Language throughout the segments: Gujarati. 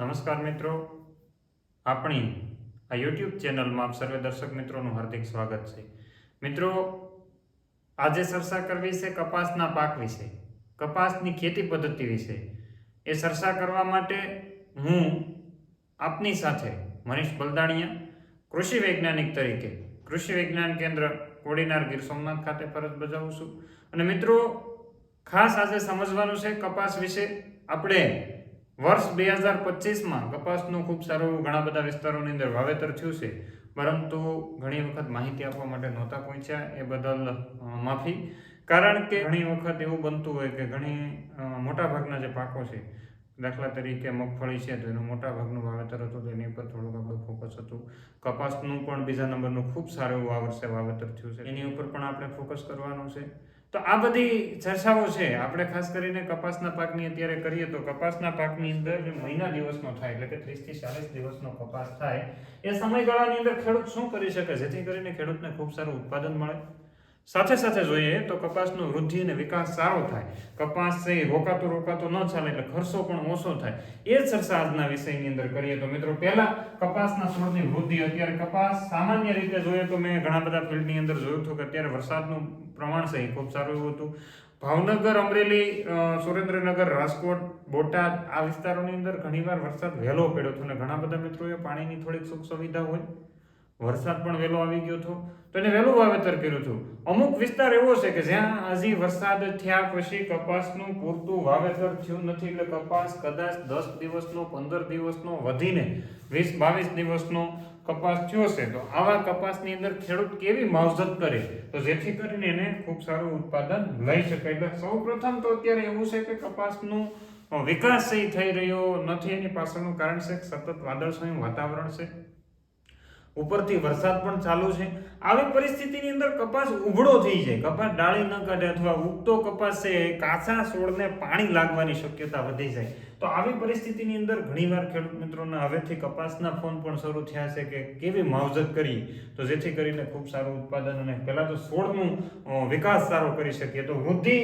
નમસ્કાર મિત્રો. આપણી આ યુટ્યુબ ચેનલમાં આપ સર્વે દર્શક મિત્રોનું હાર્દિક સ્વાગત છે. મિત્રો, આજે ચર્ચા કરવી છે કપાસના પાક વિશે. કપાસની ખેતી પદ્ધતિ વિશે. એ ચર્ચા કરવા માટે હું આપની સાથે મનીષ બલદાણિયા, કૃષિ વૈજ્ઞાનિક તરીકે, કૃષિ વિજ્ઞાન કેન્દ્ર કોડીનાર ગીર સોમનાથ ખાતે ફરજ બજાવું છું. અને મિત્રો, ખાસ આજે સમજવાનું છે કપાસ વિશે. આપણે વર્ષ બે હજાર પચીસમાં કપાસનું ખૂબ સારું ઘણા બધા વિસ્તારોની અંદર વાવેતર થયું છે. પરંતુ ઘણી વખત માહિતી આપવા માટે નહોતા પહોંચ્યા, એ બદલ માફી. કારણ કે ઘણી વખત એવું બનતું હોય કે ઘણી મોટાભાગના જે પાકો છે, દાખલા તરીકે મગફળી છે, તો એનું મોટા ભાગનું વાવેતર હતું, તો એની ઉપર થોડુંક આપણું ફોકસ હતું. કપાસનું પણ બીજા નંબરનું ખૂબ સારું એવું આ વર્ષે વાવેતર થયું છે. એની ઉપર પણ આપણે ફોકસ કરવાનું છે. તો આ બધી ચર્ચાઓ છે. આપણે ખાસ કરીને કપાસના પાકની અત્યારે કરીએ તો કપાસના પાકની અંદર મહિના દિવસનો થાય, એટલે કે ત્રીસથી ચાલીસ દિવસનો કપાસ થાય, એ સમયગાળાની અંદર ખેડૂત શું કરી શકે? જેથી કરીને ખેડૂતને ખૂબ સારું ઉત્પાદન મળે. સાથે સાથે જોઈએ તો કપાસનો વૃદ્ધિ અને વિકાસ સારો થાય. કપાસ છે રોકાતો રોકાતો ન ચાલે એટલે ખર્ચો પણ ઓછો થાય. એ જ ચર્ચા આજના વિષયની અંદર કરીએ તો મિત્રો પહેલા કપાસના છોડની વૃદ્ધિ. અત્યારે કપાસ સામાન્ય રીતે જોઈએ તો મેં ઘણા બધા ફિલ્ડની અંદર જોયું હતું કે અત્યારે વરસાદનું પ્રમાણ છે એ ખૂબ સારું એવું હતું. ભાવનગર, અમરેલી સુરેન્દ્રનગર, રાજકોટ, બોટાદ આ વિસ્તારોની અંદર ઘણીવાર વરસાદ વહેલો પડ્યો હતો અને ઘણા બધા મિત્રોએ પાણીની થોડીક સુખ સુવિધા હોય વરસાદ પણ વહેલો આવી ગયો હતો. તો એને વહેલું વાવેતર કર્યું હતું. અમુક વિસ્તાર એવો છે કે જ્યાં હજી વરસાદ થયા પછી કપાસનું પૂરતું વાવેતર થયું નથી એટલે કપાસ કદાચ દસ દિવસનો, પંદર દિવસનો, વધીને વીસ, બાવીસ દિવસનો કપાસ થયો છે. તો આવા કપાસની અંદર ખેડૂત કેવી માવજત કરે? તો જેથી કરીને એને ખૂબ સારું ઉત્પાદન લઈ શકાય. એટલે સૌ પ્રથમ તો અત્યારે એવું છે કે કપાસનું વિકાસ થઈ રહ્યો નથી. એની પાછળનું કારણ છે સતત વાદળછાયું વાતાવરણ છે. ઉપરથી વરસાદ પણ ચાલુ છે. આવી પરિસ્થિતિની અંદર કપાસ ઉભળો થઈ જાય. કપાસ ડાળી ન કાઢે અથવા ઉગતો કપાસ છે કાચા છોડને પાણી લાગવાની શક્યતા વધી જાય. તો આવી પરિસ્થિતિની અંદર ઘણીવાર ખેડૂત મિત્રોના હવેથી કપાસના ફોન પણ શરૂ થયા છે કે કેવી માવજત કરી, તો જેથી કરીને ખૂબ સારું ઉત્પાદન અને પહેલાં તો છોડનું વિકાસ સારો કરી શકીએ. તો વૃદ્ધિ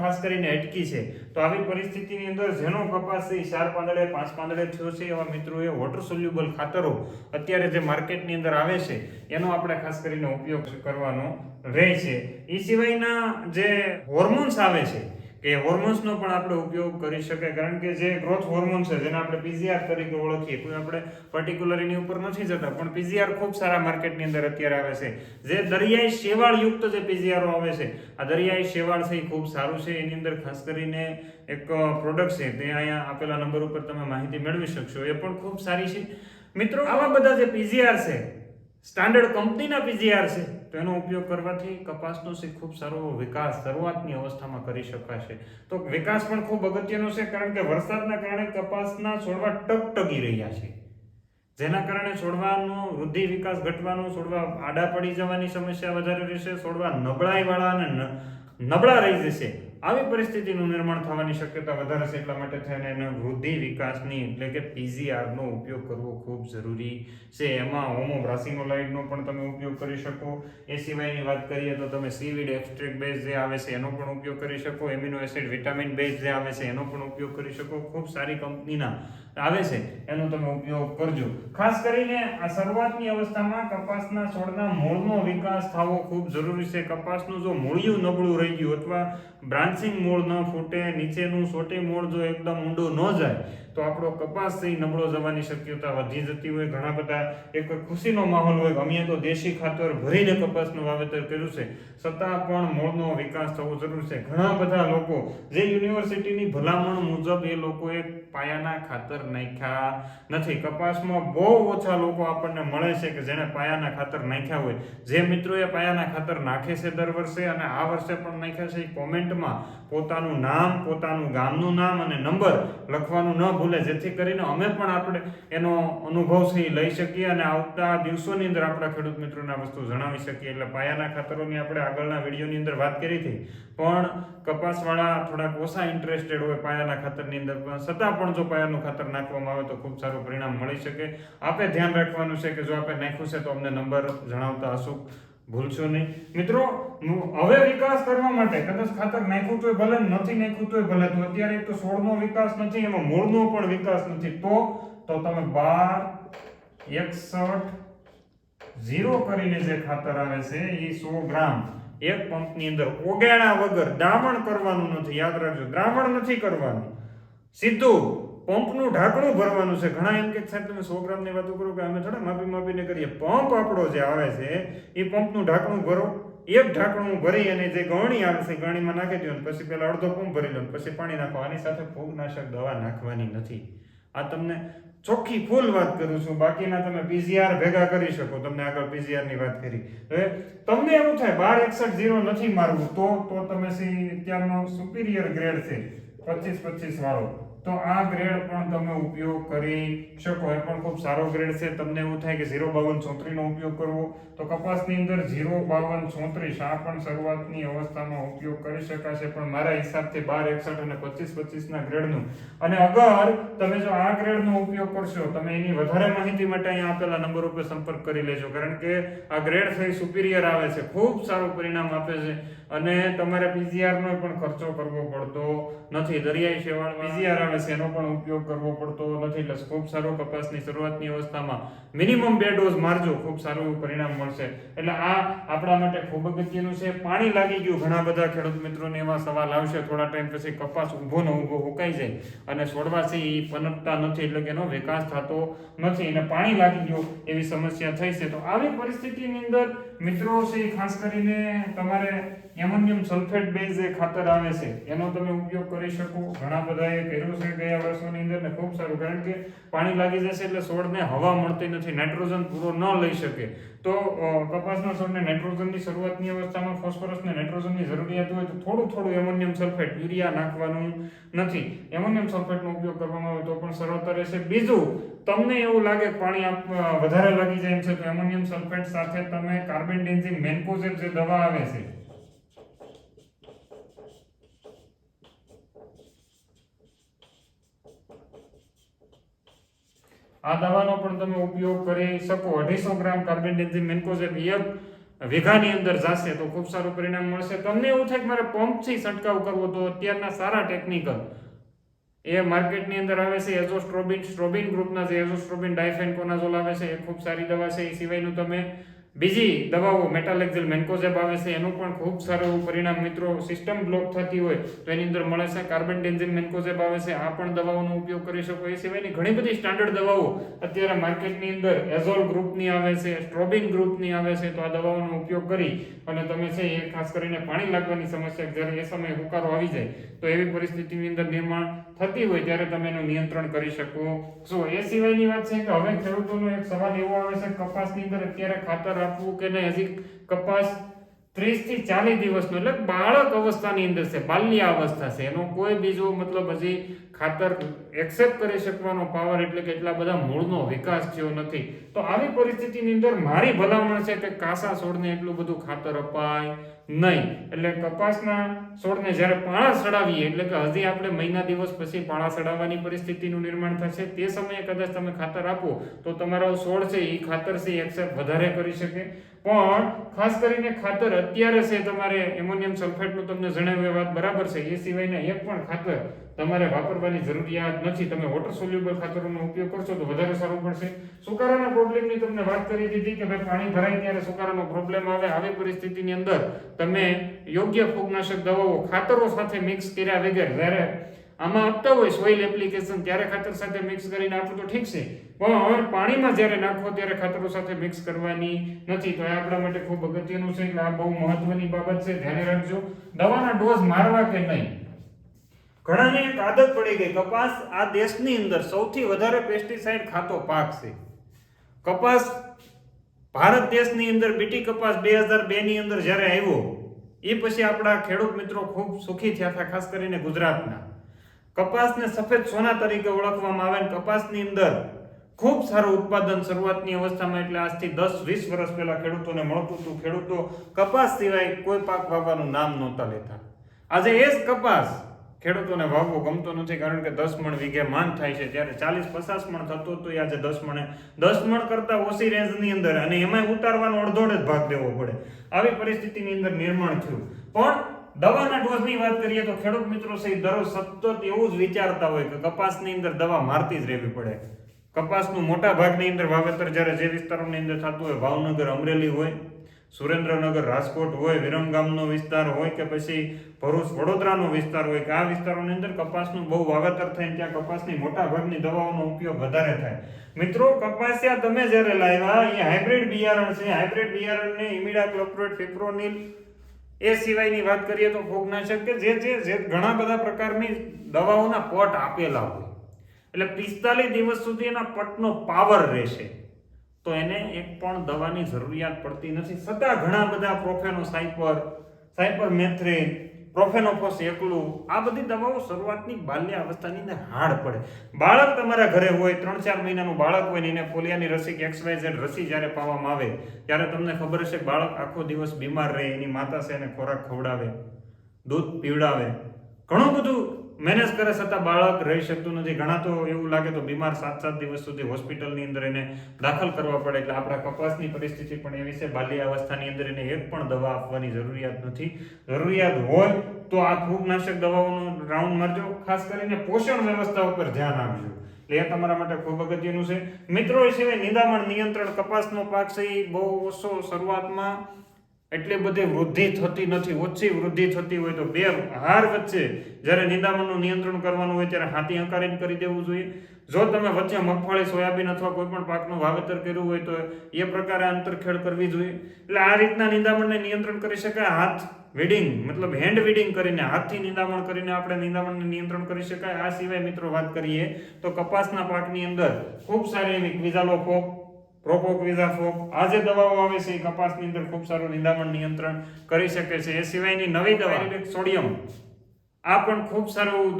ખાસ કરીને અટકી છે. તો આવી પરિસ્થિતિની અંદર જેનો કપાસ એ ચાર પાંદડે, પાંચ પાંદડે થયો છે એવા મિત્રોએ વોટર સોલ્યુબલ ખાતરો અત્યારે જે માર્કેટની અંદર આવે છે, એનો આપણે ખાસ કરીને ઉપયોગ કરવાનો રહે છે. એ સિવાયના જે હોર્મોન્સ આવે છે કે હોર્મોન્સનો પણ આપણે ઉપયોગ કરી શકાય કારણ કે જે ગ્રોથ હોર્મોન છે, જેને આપણે પીજીઆર તરીકે ઓળખીએ, કોઈ આપણે પર્ટિક્યુલર એની ઉપર નથી જતા, પણ પીજીઆર ખૂબ સારા માર્કેટની અંદર અત્યારે આવે છે. જે દરિયાઈ શેવાળયુક્ત જે પીજીઆરો આવે છે, આ દરિયાઈ શેવાળ છે એ ખૂબ સારું છે. એની અંદર ખાસ કરીને એક પ્રોડક્ટ છે, તે અહીંયા આપેલા નંબર ઉપર તમે માહિતી મેળવી શકશો. એ પણ ખૂબ સારી છે. મિત્રો, આવા બધા જે પીજીઆર છે સ્ટાન્ડર્ડ કંપનીના પીજીઆર છે તો એનો ઉપયોગ કરવાથી કપાસનો છે ખૂબ સારો વિકાસ, શરૂઆતની અવસ્થામાં કરી શકાશે. તો વિકાસ પણ ખૂબ અગત્યનો છે કારણ કે વરસાદના કારણે કપાસના છોડવા ટકટકી રહ્યા છે. જેના કારણે છોડવાનો વૃદ્ધિ વિકાસ ઘટવાનો, છોડવા આડા પડી જવાની સમસ્યા વધારે રહેશે, છોડવા નબળાઈવાળા અને નબળા રહી જશે. આવી પરિસ્થિતિનું નિર્માણ થવાની શક્યતા વધારે છે એટલા માટે થઈને એને વૃદ્ધિ વિકાસની એટલે કે પીજીઆરનો ઉપયોગ કરવો ખૂબ જરૂરી છે. એમાં હોમોબ્રાસિનોલાઇડનો પણ તમે ઉપયોગ કરી શકો. એ સિવાયની વાત કરીએ તો તમે સીવીડ એક્સ્ટ્રેક બેઝ જે આવે છે એનો પણ ઉપયોગ કરી શકો. એમિનો એસિડ વિટામિન બેઝ જે આવે છે એનો પણ ઉપયોગ કરી શકો. ખૂબ સારી કંપનીના આવે છે, એનો તમે ઉપયોગ કરજો. ખાસ કરીને આ શરૂઆતની અવસ્થામાં કપાસના છોડના મૂળનો વિકાસ થવો ખૂબ જરૂરી છે. કપાસનું જો મૂળિયું નબળું રહી ગયું અથવા બ્રાન્ચિંગ મૂળ ન ફૂટે, નીચેનું સોટી મૂળ જો એકદમ ઊંડું ન જાય તો આપણો કપાસ થઈ નબળો જવાની શક્યતા વધી જતી હોય. ઘણા બધા એક ખુશીનો માહોલ હોય અમે તો દેશી ખાતર ભરીને કપાસનું વાવેતર કર્યું છે. છતાં પણ મૂળનો વિકાસ થવો જરૂર છે. ઘણા બધા લોકો, જે યુનિવર્સિટીની ભલામણ મુજબ એ લોકોએ પાયાના ખાતર નાખ્યા નથી. કપાસમાં બહુ ઓછા લોકો આપણને મળે છે કે જેણે પાયાના ખાતર નાખ્યા હોય. જે મિત્રોએ પાયાના ખાતર નાખે છે દર વર્ષે અને આ વર્ષે પણ નાખ્યા છે કોમેન્ટમાં પોતાનું નામ, પોતાનું ગામનું નામ અને નંબર લખવાનું ન ભૂલે, જેથી કરીને અમે પણ આપણે એનો અનુભવ છે લઈ શકીએ અને આવતા દિવસોની અંદર આપણા ખેડૂત મિત્રોને આ વસ્તુ જણાવી શકીએ. એટલે પાયાના ખાતરોની આપણે આગળના વિડીયોની અંદર વાત કરી હતી. પણ કપાસવાળા થોડાક ઓછા ઇન્ટરેસ્ટેડ હોય પાયાના ખાતરની અંદર, પણ છતાં પણ જો પાયાનું ખાતર નાખવામાં આવે તો ખૂબ સારું પરિણામ મળી શકે. આપે ધ્યાન રાખવાનું છે કે જો આપણે નાખ્યું છે તો અમને નંબર જણાવતા હશું. ભૂલશો નહીં. મિત્રો હવે વિકાસ કરવા માટે કદાચ ખાતર નાખ્યું તોય ભલે નથી નાખ્યું તોય ભલે, તો અત્યારે એક તો સોળનો વિકાસ નથી, એમાં મૂળનો પણ વિકાસ નથી. તો તો તમે બાર, એકસઠ, ઝીરો કરીને જે ખાતર આવે છે, એ સો ગ્રામ એક પંપની અંદર ઓગાળ્યા વગર દ્રાવણ કરવાનું નથી. યાદ રાખજો, દ્રાવણ નથી કરવાનું. સીધું પંપનું ઢાંકણું ભરવાનું છે. ઘણા એમ કે સાહેબ, તમે સો ગ્રામની વાતો કરો કે અમે થોડા માપી માપીને કરીએ. પંપ આપણો જે આવે છે, એ પંપનું ઢાંકણું ભરો. એક ઢાંકણું ભરી અને જે ગણી આવે છે ગણીમાં નાખી દો પછી પેલા અડધો પંપ ભરી લો પછી પાણી નાખો. આની સાથે ફૂગનાશક દવા નાખવાની નથી. આ તમને ચોખ્ખી ફૂલ વાત કરું છું. બાકીના તમે પીજીઆર ભેગા કરી શકો. તમને આગળ પીસીઆરની વાત કરી. હવે તમને એવું થાય, બાર એકસઠ ઝીરો નથી મારવું, તો તો તમે સી અત્યારનો સુપિરિયર ગ્રેડ છે. પચીસ પચીસ વાળો. તો આ ગ્રેડ પણ તમે ઉપયોગ કરી શકો. એ પણ ખૂબ સારો ગ્રેડ છે. તમને એવું થાય કે ઝીરો બાવન ચોત્રીસનો ઉપયોગ કરવો, તો કપાસની અંદર ઝીરો બાવન ચોત્રીસ આ પણ શરૂઆતની અવસ્થામાં ઉપયોગ કરી શકાશે. પણ મારા હિસાબથી બાર, એકસઠ અને પચીસ પચીસના ગ્રેડનું. અને અગર તમે જો આ ગ્રેડનો ઉપયોગ કરશો, તમે એની વધારે માહિતી માટે અહીંયા આપેલા નંબર ઉપર સંપર્ક કરી લેજો. કારણ કે આ ગ્રેડ થઈ સુપિરિયર આવે છે. ખૂબ સારું પરિણામ આપે છે. અને તમારે પીજીઆરનો પણ ખર્ચો કરવો પડતો નથી. દરિયાઈ શેવાળ પીજીઆર છે એનો પણ ઉપયોગ કરવો પડતો નથી. એટલે ખૂબ સારો કપાસની શરૂઆતની અવસ્થામાં મિનિમમ બે ડોઝ મારજો, ખૂબ સારું એવું પરિણામ મળશે. એટલે આ આપણા માટે ખૂબ અગત્યનું છે. પાણી લાગી ગયું. ઘણા બધા ખેડૂત મિત્રોને એવા સવાલ આવશે. થોડા ટાઈમ પછી કપાસ ઊભો ને ઊભો હુકાઈ જાય. અને છોડવાથી એ પનપતા નથી, એટલે કે એનો વિકાસ થતો નથી. અને પાણી લાગી ગયું એવી સમસ્યા થઈ છે. તો આવી પરિસ્થિતિની અંદર મિત્રો છે ખાસ કરીને તમારે એમોનિયમ સલ્ફેટ બેઝ જે ખાતર આવે છે, એનો તમે ઉપયોગ કરી શકો. ઘણા બધાએ કર્યો છે ગયા વર્ષોની અંદર ને ખૂબ સારું, કારણ કે પાણી લાગી જશે એટલે છોડને હવા મળતી નથી, નાઇટ્રોજન પૂરો ન લઈ શકે. તો કપાસના છોડને નાઇટ્રોજનની શરૂઆતની અવસ્થામાં ફોસ્ફરસને નાઇટ્રોજનની જરૂરિયાત હોય તો થોડું થોડું એમોનિયમ સલ્ફેટ યુરિયા નાખવાનું નથી. એમોનિયમ સલ્ફેટનો ઉપયોગ કરવામાં આવે તો પણ સરળતા રહેશે. બીજું તમને એવું લાગે પાણી વધારે લાગી જાય એમ છે તો એમોનિયમ સલ્ફેટ સાથે તમે કાર્બન ડેન્ઝિમ મેન્કોઝેબ જે દવા આવે છે, આ દવાનો પણ તમે ઉપયોગ કરી શકો. અઢીસો ગ્રામ કાર્બન ડેન્ઝિમ મેન્કોઝેબ એક વીઘાની અંદર જશે તો ખૂબ સારું પરિણામ મળશે. તમને એવું થાય કે મારે પંપથી છંટકાવ કરવો તો અત્યારના સારા ટેકનિકલ એ માર્કેટની અંદર આવે છે એઝોસ્ટ્રોબિન, સ્ટ્રોબિન ગ્રુપના જે એઝોસ્ટ્રોબિન, ડાયફેન્કોનાઝોલ આવે છે, એ ખૂબ સારી દવા છે, એ સિવાયનું તમે બીજી દવાઓ મેટાલેક્ઝિલ મેન્કોઝેબ આવે છે, એનું પણ ખૂબ સારું એવું પરિણામ મિત્રો. સિસ્ટમ બ્લોક થતી હોય તો એની અંદર મળે છે કાર્બન ડેન્ઝિન મેન્કોઝેબ આવે છે. આ પણ દવાઓનો ઉપયોગ કરી શકો. એ સિવાયની ઘણી બધી સ્ટાન્ડર્ડ દવાઓ અત્યારે માર્કેટની અંદર એઝોલ ગ્રુપની આવે છે, સ્ટ્રોબિન ગ્રુપની આવે છે, તો આ દવાઓનો ઉપયોગ કરી અને તમે છે એ ખાસ કરીને પાણી લાગવાની સમસ્યા જ્યારે એ સમયે હુકારો આવી જાય તો એવી પરિસ્થિતિની અંદર નિર્માણ થતી હોય ત્યારે તમે એનું નિયંત્રણ કરી શકો છો. એ સિવાયની વાત છે કે હવે ખેડૂતોનો એક સવાલ એવો આવે છે કપાસની અંદર અત્યારે ખાતર આપવું કે નહીં? હજી કપાસ ત્રીસથી ચાલીસ દિવસનો એટલે બાળક અવસ્થાની અંદર છે બાલ્ય અવસ્થા છે. એનો કોઈ બીજો મતલબ હજી ખાતર એક્સેપ્ટ કરી શકવાનો પાવર એટલે કે એટલા બધા મૂળનો વિકાસ થયો નથી. તો આવી પરિસ્થિતિની અંદર મારી ભલામણ છે કે કાસા છોડને એટલું બધું ખાતર અપાય નહીં. એટલે કપાસના છોડને જ્યારે પાળા સડાવીએ, એટલે કે હજી આપણે મહિના દિવસ પછી પાળા સડાવવાની પરિસ્થિતિનું નિર્માણ થશે, તે સમયે કદાચ તમે ખાતર આપો, તો તમારો છોડ છે એ ખાતર છે એક્સેપ્ટ વધારે કરી શકે. પણ ખાસ કરીને ખાતર અત્યારે છે તમારે એમોનિયમ સલ્ફેટનું તમને જણાવ્યું વાત બરાબર છે. એ સિવાયના એક પણ ખાતર તમારે વાપરવાની જરૂરિયાત નથી. તમે વોટર સોલ્યુબલ ખાતરોનો ઉપયોગ કરશો તો વધારે સારું પડશે. સુકારાના પ્રોબ્લેમની તમને વાત કરી દીધી કે ભાઈ પાણી ભરાય ત્યારે સુકારાનો પ્રોબ્લેમ આવે. આવી પરિસ્થિતિની અંદર તમે યોગ્ય ફૂગનાશક દવાઓ ખાતરો સાથે મિક્સ કર્યા વગર જ્યારે આમાં આપતા હોય સોઇલ એપ્લિકેશન ત્યારે ખાતર સાથે મિક્સ કરીને આપો તો ઠીક છે. પણ હવે પાણીમાં જ્યારે નાખો ત્યારે ખાતરો સાથે મિક્સ કરવાની નથી. તો એ આપણા માટે ખૂબ અગત્યનું છે. આ બહુ મહત્વની બાબત છે. ધ્યાન રાખજો. દવાના ડોઝ મારવા કે નહીં? ઘણાને એક આદત પડી ગઈ. કપાસ આ દેશની અંદર સૌથી વધારે પેસ્ટિસાઇડ ખાતો પાક છે. કપાસ ભારત દેશની અંદર બીટી કપાસ બે હજાર બેની અંદર જ્યારે આવ્યો, એ પછી આપણા ખેડૂત મિત્રો ખૂબ સુખી થયા હતા, ખાસ કરીને ગુજરાતના. કપાસને સફેદ સોના તરીકે ઓળખવામાં આવે અને કપાસની અંદર ખૂબ સારું ઉત્પાદન શરૂઆતની અવસ્થામાં, એટલે આજથી દસ, વીસ વર્ષ પહેલા ખેડૂતોને મળતું હતું. ખેડૂતો કપાસ સિવાય કોઈ પાક વાવવાનું નામ નહોતા લેતા. આજે એ જ કપાસ ખેડૂતોને વાવવો ગમતો નથી, કારણ કે દસ મણ વીઘે માન થાય છે. ત્યારે ચાલીસ, પચાસ મણ થતું હતું આજે દસ મણે, દસ મણ કરતાં ઓછી રેન્જની અંદર અને એમાંય ઉતારવાનો અડધોડ જ ભાગ દેવો પડે. આવી પરિસ્થિતિની અંદર નિર્માણ થયું. પણ દવાના ડોઝની વાત કરીએ તો ખેડૂત મિત્રો સહિત દરરોજ સતત એવું જ વિચારતા હોય કે કપાસની અંદર દવા મારતી જ રહેવી પડે. કપાસનું મોટા ભાગની અંદર વાવેતર જ્યારે જે વિસ્તારોની અંદર થતું હોય, ભાવનગર, અમરેલી હોય, સુરેન્દ્રનગર, રાજકોટ હોય, વિરમગામનો વિસ્તાર હોય કે પછી ભરૂચ, વડોદરાનો વિસ્તાર હોય, કે આ વિસ્તારોની અંદર કપાસનું બહુ વાવેતર થાય ત્યાં કપાસની મોટા ભાગની દવાઓનો ઉપયોગ વધારે થાય. મિત્રો, કપાસિયા તમે જ્યારે લાવ્યા એ હાઇબ્રિડ બિયારણ છે. હાઇબ્રિડ બિયારણને ઇમિડા ક્લોપ્રોટ ફિપ્રોનિલ એ સિવાયની વાત કરીએ તો ફૂગનાશક કે જે જે જે ઘણા બધા પ્રકારની દવાઓના પોટ આપેલા હોય. એટલે પિસ્તાલીસ દિવસ સુધી એના પટનો પાવર રહેશે. તો એને એક પણ દવાની જરૂરિયાત પડતી નથી. છતાં ઘણા બધા પ્રોફેનો સાયપર સાયપર મેથ્રિન પ્રોફેનોફોસ, એકલું. આ બધી દવાઓ શરૂઆતની બાલ્ય અવસ્થાની અંદર હાડ પડે. બાળક તમારા ઘરે હોય ત્રણ ચાર મહિનાનું બાળક હોય ને એને ફોલિયાની રસી કે એક્સ ઝેડ રસી જ્યારે પાવામાં આવે, ત્યારે તમને ખબર હશે બાળક આખો દિવસ બીમાર રહે, એની માતા છે એને ખોરાક ખવડાવે, દૂધ પીવડાવે. ઘણું બધું મેનેજ કરે છતાં બાળક, રહી શકતું નથી. ઘણા તો એવું લાગે તો બીમાર સાત સાત દિવસ સુધી હોસ્પિટલની અંદર એને દાખલ કરવા પડે. એટલે આપણા કપાસની પરિસ્થિતિ પણ એવી છે. બાલ્ય અવસ્થાની અંદર એને એક પણ દવા આપવાની જરૂરિયાત નથી. જરૂરિયાત હોય તો આ ફૂગનાશક દવાઓનો રાઉન્ડ મારજો. ખાસ કરીને પોષણ વ્યવસ્થા ઉપર ધ્યાન આપજો. એટલે એ તમારા માટે ખૂબ અગત્યનું છે. મિત્રો, એ સિવાય નિદામણ, નિયંત્રણ, કપાસનો પાક છે એ બહુ ઓછો શરૂઆતમાં એટલી બધી વૃદ્ધિ થતી નથી, ઓછી વૃદ્ધિ થતી હોય તો બે હાર વચ્ચે જ્યારે નિંદામણનું નિયંત્રણ કરવાનું હોય ત્યારે હાથી હંકારીને કરી દેવું જોઈએ. જો તમે વચ્ચે મગફળી, સોયાબીન અથવા કોઈ પણ પાકનું વાવેતર કર્યું હોય તો એ પ્રકારે આંતરખેડ કરવી જોઈએ. એટલે આ રીતના નિંદામણને નિયંત્રણ કરી શકાય. હાથ વિડિંગ મતલબ હેન્ડ વિડિંગ કરીને હાથથી નિંદામણ કરીને આપણે નિંદામણને નિયંત્રણ કરી શકાય. આ સિવાય મિત્રો વાત કરીએ તો કપાસના પાકની અંદર ખૂબ સારી એવી ક્વિઝાલો ફોક પ્રોપોક્વિઝા ફોક આ જે દવાઓ આવે છે, એ કપાસની અંદર ખૂબ સારું નિંદામણ નિયંત્રણ કરી શકે છે. એ સિવાયની નવી દવા, સોડિયમ. આ પણ ખૂબ સારું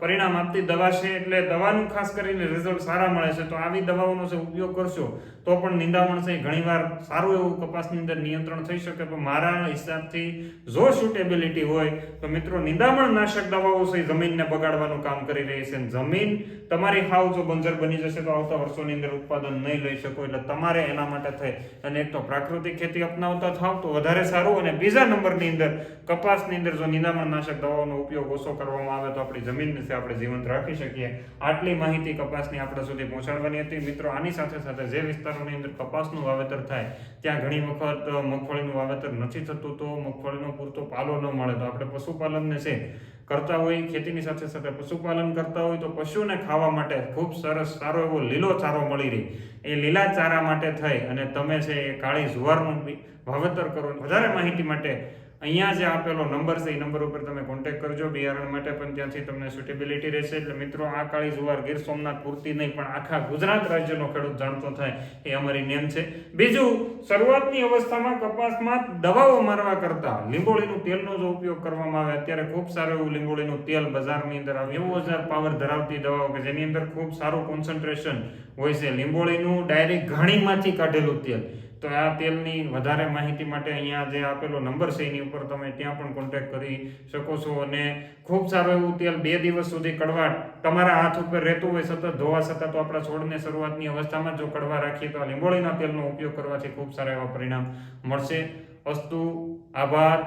પરિણામ આપતી દવા છે, એટલે દવાનું ખાસ કરીને રિઝલ્ટ સારા મળે છે. તો આવી દવાઓનો જે ઉપયોગ કરશો, તો પણ નિંદામણ છે. ઘણીવાર સારું એવું કપાસની અંદર નિયંત્રણ થઈ શકે, પણ મારા હિસાબથી જો સુટેબિલિટી હોય, તો મિત્રો નિંદામણ નાશક દવાઓ છે જમીનને બગાડવાનું કામ કરી રહી છે. જમીન તમારી હાવ જો બંજર બની જશે, તો આવતા વર્ષોની અંદર ઉત્પાદન નહીં લઈ શકો, એટલે તમારે એના માટે થઈ અને એક તો પ્રાકૃતિક ખેતી અપનાવતા થાવ, તો વધારે સારું. અને બીજા નંબરની અંદર કપાસની અંદર જો નિંદામણ નાશક દવાઓનો ઉપયોગ ઓછો કરવામાં આવે તો આપણી જમીનને છે આપણે જીવંત રાખી શકીએ. આટલી માહિતી કપાસની આપણા સુધી પહોંચાડવાની હતી. મિત્રો, આની સાથે સાથે જે વિસ્તારોની અંદર કપાસનું વાવેતર થાય, ત્યાં ઘણી વખત મગફળીનું વાવેતર નથી થતું. તો મગફળીનો પૂરતો પાલો ન મળે. તો આપણે પશુપાલનને છે, કરતા હોય, ખેતીની સાથે સાથે પશુપાલન કરતા હોય, તો પશુને ખાવા માટે ખૂબ સરસ સારો એવો લીલો ચારો મળી રહે. એ લીલા ચારા માટે થઈ અને તમે છે, એ કાળી જુવારનું વાવેતર કરો. વધારે માહિતી માટે અહીંયા જે આપેલો નંબર છે, એ નંબર ઉપર તમે કોન્ટેક્ટ કરજો. બિયારણ માટે પણ ત્યાંથી તમને સુટેબિલિટી રહેશે. એટલે મિત્રો, આ કાળી જુવાર ગીર સોમનાથ પૂરતી નહીં, પણ આખા ગુજરાત રાજ્યનો ખેડૂત જાણતો થાય, એ અમારી નેમ છે. બીજું, શરૂઆતની અવસ્થામાં કપાસમાં દવાઓ મારવા કરતા. લીંબોળીનું તેલનો જો ઉપયોગ કરવામાં આવે. અત્યારે ખૂબ સારું એવું લીંબોળીનું તેલ બજારની અંદર આવે. એવું હજાર પાવર ધરાવતી દવાઓ કે જેની અંદર ખૂબ સારું કોન્સન્ટ્રેશન હોય છે. લીંબોળીનું ડાયરેક્ટ ઘાણીમાંથી કાઢેલું તેલ. તો આ તેલની વધારે માહિતી માટે અહીંયા જે આપેલો નંબર છે એની ઉપર તમે ત્યાં પણ કોન્ટેક્ટ કરી શકો છો અને ખૂબ સારું એવું તેલ બે દિવસ સુધી કડવાટ તમારા હાથ ઉપર રહેતું હોય સતત ધોવા છતાં તો આપણા છોડને શરૂઆતની અવસ્થામાં જો કડવા રાખીએ તો આ લીંબોળીના તેલનો ઉપયોગ કરવાથી ખૂબ સારા એવા પરિણામ મળશે. અસ્તુ, આભાર.